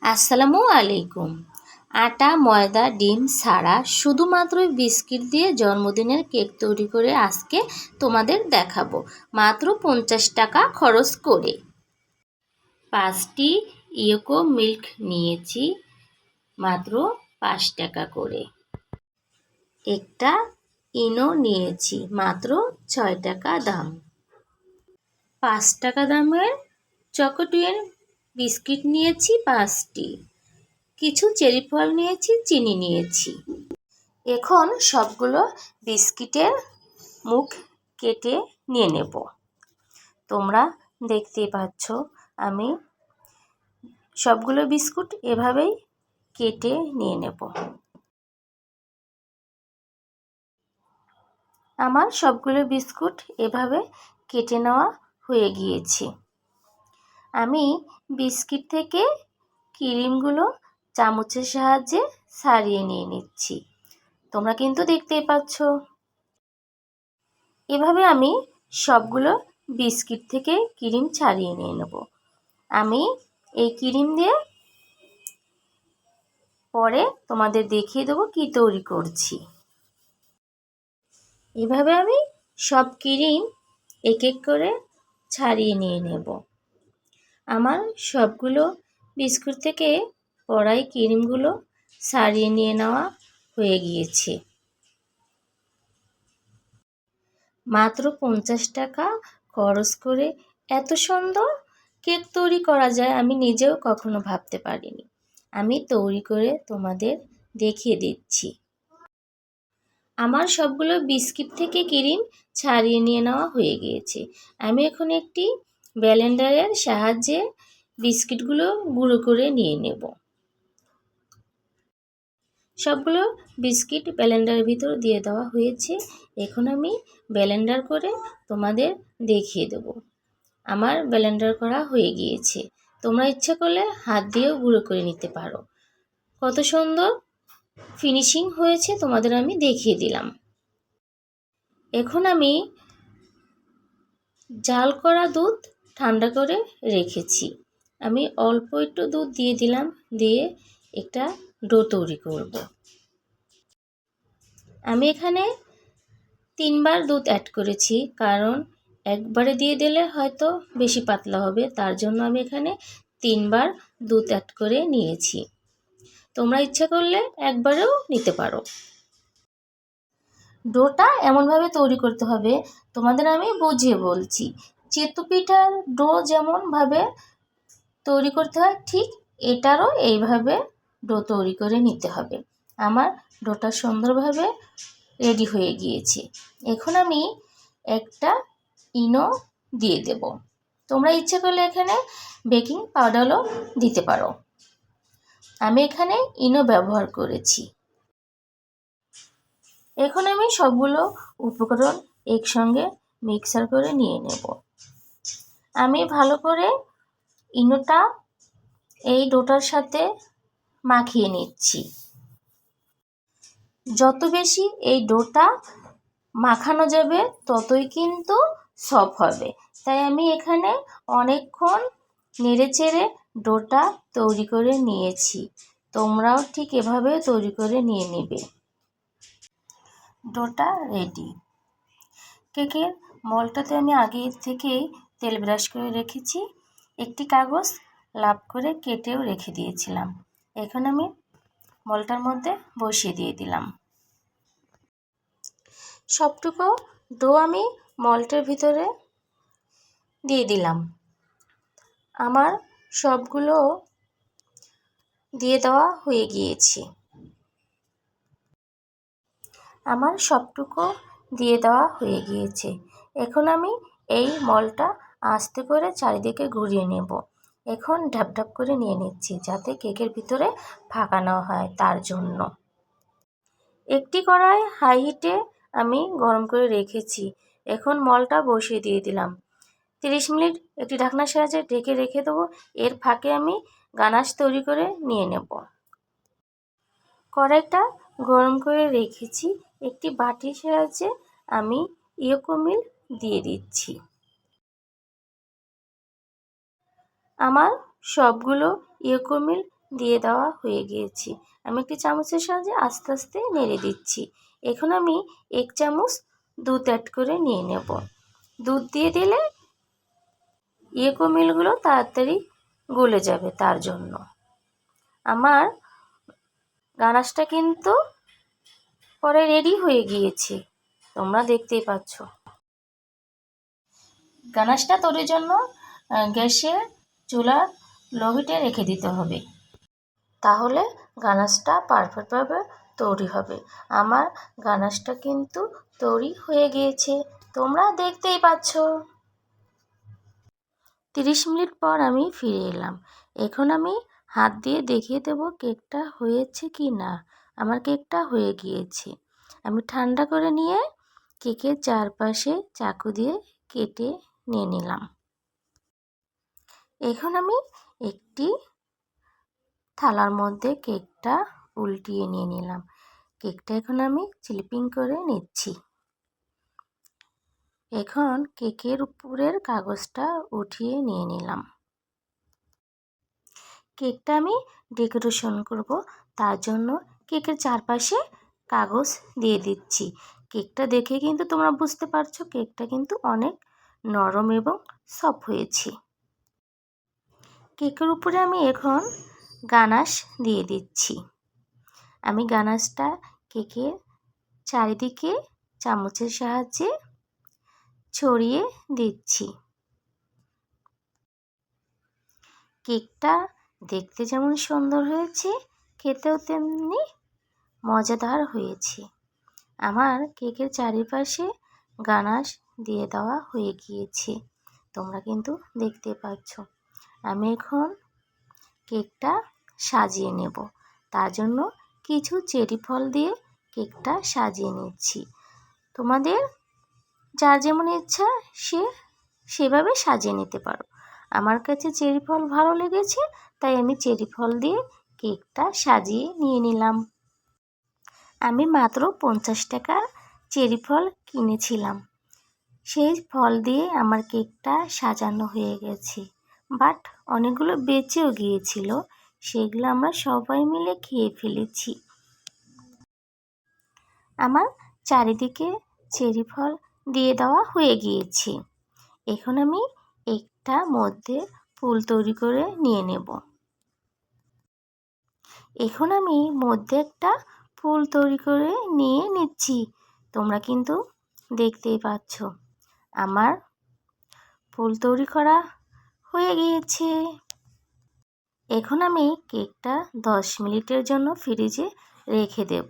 আসসালামু আলাইকুম। আটা, ময়দা, ডিম ছাড়া শুধুমাত্র বিস্কিট দিয়ে জন্মদিনের কেক তৈরি করে আজকে তোমাদের দেখাবো। মাত্র পঞ্চাশ টাকা খরচ করে। পাঁচটি ইয়োকো মিল্ক নিয়েছি, মাত্র পাঁচ টাকা করে। একটা ইনো নিয়েছি, মাত্র ছয় টাকা দাম। পাঁচ টাকা দামের চকোটুয়ের বিস্কিট নিয়েছি, পাঁচটি। কিছু চেরি ফল নিয়েছি, চিনি নিয়েছি। এখন সবগুলো বিস্কিটের মুখ কেটে নিয়ে নেব। তোমরা দেখতেই পাচ্ছ, আমি সবগুলো বিস্কুট এভাবেই কেটে নিয়ে নেব। আমার সবগুলো বিস্কুট এভাবে কেটে নেওয়া হয়ে গিয়েছে। আমি বিস্কিট থেকে ক্রিমগুলো চামচের সাহায্যে সারিয়ে নিয়ে নিচ্ছি। তোমরা কিন্তু দেখতেই পাচ্ছ। এভাবে আমি সবগুলো বিস্কিট থেকে ক্রিম ছাড়িয়ে নিয়ে নেব। আমি এই ক্রিম দিয়ে পরে তোমাদের দেখিয়ে দেবো কী তৈরি করছি। এভাবে আমি সব ক্রিম এক এক করে ছাড়িয়ে নিয়ে নেব। আমার সবগুলো বিস্কুট থেকে কড়াই ক্রিমগুলো সারিয়ে নিয়ে নেওয়া হয়ে গিয়েছে। মাত্র পঞ্চাশ টাকা খরচ করে এত সুন্দর কেক তৈরি করা যায় আমি নিজেও কখনো ভাবতে পারিনি। আমি তৈরি করে তোমাদের দেখিয়ে দিচ্ছি। আমার সবগুলো বিস্কিট থেকে ক্রিম ছাড়িয়ে নিয়ে নেওয়া হয়ে গিয়েছে। আমি এখন একটি ব্যালেন্ডারের সাহায্যে বিস্কিটগুলো গুঁড়ো করে নিয়ে নেব। সবগুলো বিস্কিট ব্যালেন্ডারের ভিতর দিয়ে দেওয়া হয়েছে। এখন আমি ব্যালেন্ডার করে তোমাদের দেখিয়ে দেব। আমার ব্যালেন্ডার করা হয়ে গিয়েছে। তোমরা ইচ্ছা করলে হাত দিয়েও গুঁড়ো করে নিতে পারো। কত সুন্দর ফিনিশিং হয়েছে তোমাদের আমি দেখিয়ে দিলাম। এখন আমি জাল করা দুধ ঠান্ডা করে রেখেছি। আমি অল্প একটু দুধ দিয়ে দিলাম, দিয়ে একটা ডো তৈরি করব। আমি এখানে তিনবার দুধ অ্যাড করেছি, কারণ একবারে দিয়ে দিলে হয়তো বেশি পাতলা হবে, তার জন্য আমি এখানে তিনবার দুধ অ্যাড করে নিয়েছি। তোমরা ইচ্ছা করলে একবারেও নিতে পারো। ডোটা এমনভাবে তৈরি করতে হবে, তোমাদের আমি বুঝিয়ে বলছি পিঠার ডো যেমনভাবে তৈরি করতে হয়, ঠিক এটারও এইভাবে ডো তৈরি করে নিতে হবে। আমার ডোটা সুন্দরভাবে রেডি হয়ে গিয়েছে। এখন আমি একটা ইনো দিয়ে দেব। তোমরা ইচ্ছে করলে এখানে বেকিং পাউডারও দিতে পারো। আমি এখানে ইনো ব্যবহার করেছি। এখন আমি সবগুলো উপকরণ একসঙ্গে মিক্সার করে নিয়ে নেব। আমি ভালো করে ইনোটা এই ডোটার সাথে মাখিয়ে নিচ্ছি। যত বেশি এই ডোটা মাখানো যাবে, ততই কিন্তু সফট হবে। তাই আমি এখানে অনেকক্ষণ নেড়ে চেড়ে ডোটা তৈরি করে নিয়েছি। তোমরাও ঠিক এভাবে তৈরি করে নিয়ে নেবে। ডোটা রেডি। কেকের মলটাতে আমি আগে থেকেই তেল ব্রাশ করে রেখেছি, একটি কাগজ লাভ করে কেটেও রেখে দিয়েছিলাম। এখন আমি মলটার মধ্যে বসিয়ে দিয়ে দিলাম। সবটুকু ডো আমি মলটার ভিতরে দিয়ে দিলাম। আমার সবগুলো দিয়ে দেওয়া হয়ে গিয়েছে। আমার সবটুকু দিয়ে দেওয়া হয়ে গিয়েছে। এখন আমি এই মলটা আস্তে করে চারিদিকে ঘুরিয়ে নেব। এখন ঢাপ ঢাপ করে নিয়ে নিচ্ছি যাতে কেকের ভিতরে ফাঁকা না হয় তার জন্য। একটি কড়াই হাই হিটে আমি গরম করে রেখেছি। এখন মলটা বসিয়ে দিয়ে দিলাম। তিরিশ মিনিট একটি ঢাকনার সাহায্যে ঢেকে রেখে দেবো। এর ফাঁকে আমি গানাশ তৈরি করে নিয়ে নেব। কড়াইটা গরম করে রেখেছি। একটি বাটির সাহায্যে আমি ইয়োকোমিল দিয়ে দিচ্ছি। আমার সবগুলো ইয়োকোমিল দিয়ে দেওয়া হয়ে গিয়েছে। আমি একটি চামচের সাহায্যে আস্তে আস্তে নেড়ে দিচ্ছি। এখন আমি এক চামচ দুধ অ্যাড করে নিয়ে নেব। দুধ দিয়ে দিলে ইয়েকো মিলগুলো তাড়াতাড়ি গলে যাবে তার জন্য। আমার গানাশটা কিন্তু পরে রেডি হয়ে গিয়েছে। তোমরা দেখতেই পাচ্ছ। গানাশটা তৈরির জন্য গ্যাসের চুলা লোহিটে রেখে দিতে হবে। তাহলে গানাশটা পারফেক্টভাবে তৈরি হবে। আমার গানাশটা কিন্তু তৈরি হয়ে গিয়েছে। তোমরা দেখতেই পাচ্ছ। তিরিশ মিনিট পর আমি ফিরে এলাম। এখন আমি হাত দিয়ে দেখিয়ে দেব কেকটা হয়েছে কি না। আমার কেকটা হয়ে গিয়েছে। আমি ঠান্ডা করে নিয়ে কেকের চারপাশে চাকু দিয়ে কেটে নিয়ে নিলাম। এখন আমি একটি থালার মধ্যে কেকটা উল্টিয়ে নিয়ে নিলাম। কেকটা এখন আমি চিলিপিং করে নিচ্ছি। এখন কেকের উপরের কাগজটা উঠিয়ে নিয়ে নিলাম। কেকটা আমি ডেকোরেশন করব, তার জন্য কেকের চারপাশে কাগজ দিয়ে দিচ্ছি। কেকটা দেখে কিন্তু তোমরা বুঝতে পারছ, কেকটা কিন্তু অনেক নরম এবং সফট হয়েছে। কেকের উপরে আমি এখন গানাশ দিয়ে দিচ্ছি। আমি গানাশটা কেকের চারিদিকে চামচের সাহায্যে ছড়িয়ে দিচ্ছি। কেকটা দেখতে যেমন সুন্দর হয়েছে, খেতেও তেমনি মজাদার হয়েছে। আমার কেকের চারিপাশে গানাশ দিয়ে দেওয়া হয়ে গিয়েছে। তোমরা কিন্তু দেখতে পাচ্ছ। আমি এখন কেকটা সাজিয়ে নেব। তার জন্য কিছু চেরি ফল দিয়ে কেকটা সাজিয়ে নিচ্ছি। তোমাদের যার যেমন ইচ্ছা সে সেভাবে সাজিয়ে নিতে পারো। আমার কাছে চেরি ফল ভালো লেগেছে, তাই আমি চেরি ফল দিয়ে কেকটা সাজিয়ে নিয়ে নিলাম। আমি মাত্র পঞ্চাশ টাকার চেরি ফল কিনেছিলাম। সেই ফল দিয়ে আমার কেকটা সাজানো হয়ে গেছে। বাট অনেকগুলো বেঁচেও গিয়েছিল, সেগুলো আমরা সবাই মিলে খেয়ে ফেলেছি। আমার চারিদিকে চেরি ফল দিয়ে দেওয়া হয়ে গিয়েছে। এখন আমি একটা মধ্যে ফুল তৈরি করে নিয়ে নেব। এখন আমি মধ্যে একটা ফুল তৈরি করে নিয়ে নিচ্ছি। তোমরা কিন্তু দেখতেই পাচ্ছ। আমার ফুল তৈরি করা হয়ে গিয়েছে। এখন আমি কেকটা দশ মিনিটের জন্য ফ্রিজে রেখে দেব।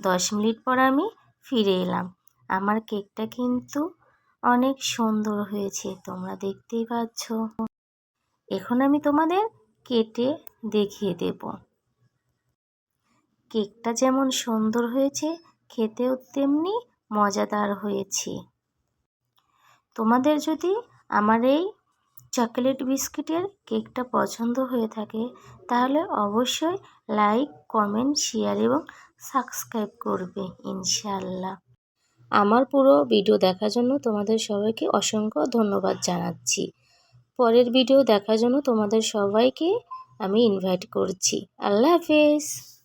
দশ মিনিট পর আমি ফিরে এলাম। আমার কেকটা কিন্তু অনেক সুন্দর হয়েছে, তোমরা দেখতেই পাচ্ছ। এখন আমি তোমাদের কেটে দেখিয়ে দেব। কেকটা যেমন সুন্দর হয়েছে খেতেও তেমনি মজাদার হয়েছে। তোমাদের যদি আমার এই চকলেট বিস্কিটের কেকটা পছন্দ হয়ে থাকে, তাহলে অবশ্যই লাইক, কমেন্ট, শেয়ার এবং সাবস্ক্রাইব করবে ইনশাল্লাহ আমার পুরো ভিডিও দেখার জন্য তোমাদের সবাইকে অসংখ্য ধন্যবাদ জানাচ্ছি। পরের ভিডিও দেখার জন্য তোমাদের সবাইকে আমি ইনভাইট করছি। আল্লাহ হাফেজ!